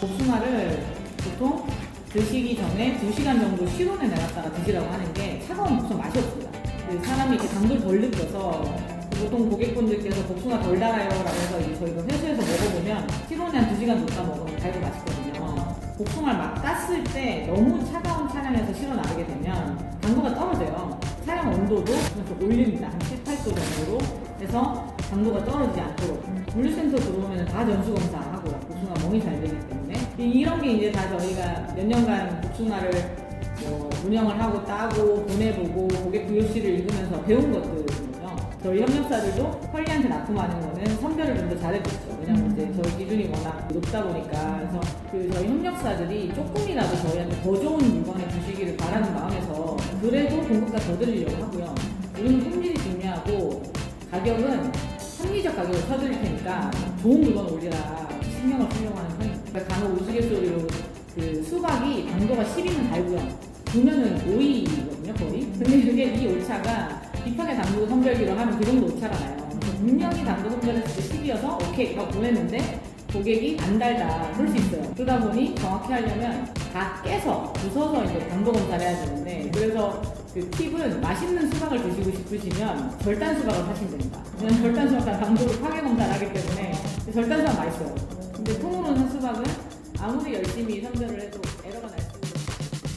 복숭아를 보통 드시기 전에 2시간 정도 실온에 내놨다가 드시라고 하는 게 차가운 복숭아 맛이 없어요. 그 사람이 이렇게 당도를 덜 느껴서 보통 고객분들께서 복숭아 덜 달아요 라고 해서 이제 저희가 회수해서 먹어보면 실온에 한 2시간 놓다 먹으면 달고 맛있거든요. 복숭아를 막 땄을 때 너무 차가운 차량에서 실어 나르게 되면 당도가 떨어져요. 차량 온도도 좀 올립니다. 한 7, 8도 정도로 해서 당도가 떨어지지 않도록 물류센터 들어오면 다 전수 검사하고 복숭아 멍이 잘 되기 때문에 이- 이런 게 이제 다 저희가 몇 년간 복숭아를 뭐 운영을 하고 따고 보내보고 고객 VOC를 읽으면서 배운 것들이거든요. 저희 협력사들도 컬리한테 납품 하는 거는 선별을 좀 더 잘해줬죠. 왜냐면 이제 저희 기준이 워낙 높다 보니까 그래서 그 저희 협력사들이 조금이라도 저희한테 더 좋은 물건을 주시기를 바라는 마음에서 그래도 공급가 더 드리려고 하고요. 우리는 품질이 중요하고 가격은 합리적 가격을 쳐드릴 테니까 좋은 물건 올리라 신경을 쓰려고 하는 우스갯소리로 그 수박이 당도가 10이면 달고요. 9면은 5이거든요, 거의. 근데 그게 이 오차가 딥하게 당도 선별기로 하면 그 정도 오차가 나요. 분명히 당도 선별했을 때 10이어서 오케이, 막 보냈는데 고객이 안 달다 그럴 수 있어요. 그러다 보니 정확히 하려면 다 깨서 부숴서 이제 당도 검사를 해야 되는데 그래서 그 팁은 맛있는 수박을 드시고 싶으시면 절단 수박을 사시면 됩니다. 왜냐면 절단 수박은 당도를 파괴 검사를 하기 때문에 절단 수박 맛있어요. 근데 통으로 산 수박은 아무리 열심히 선별을 해도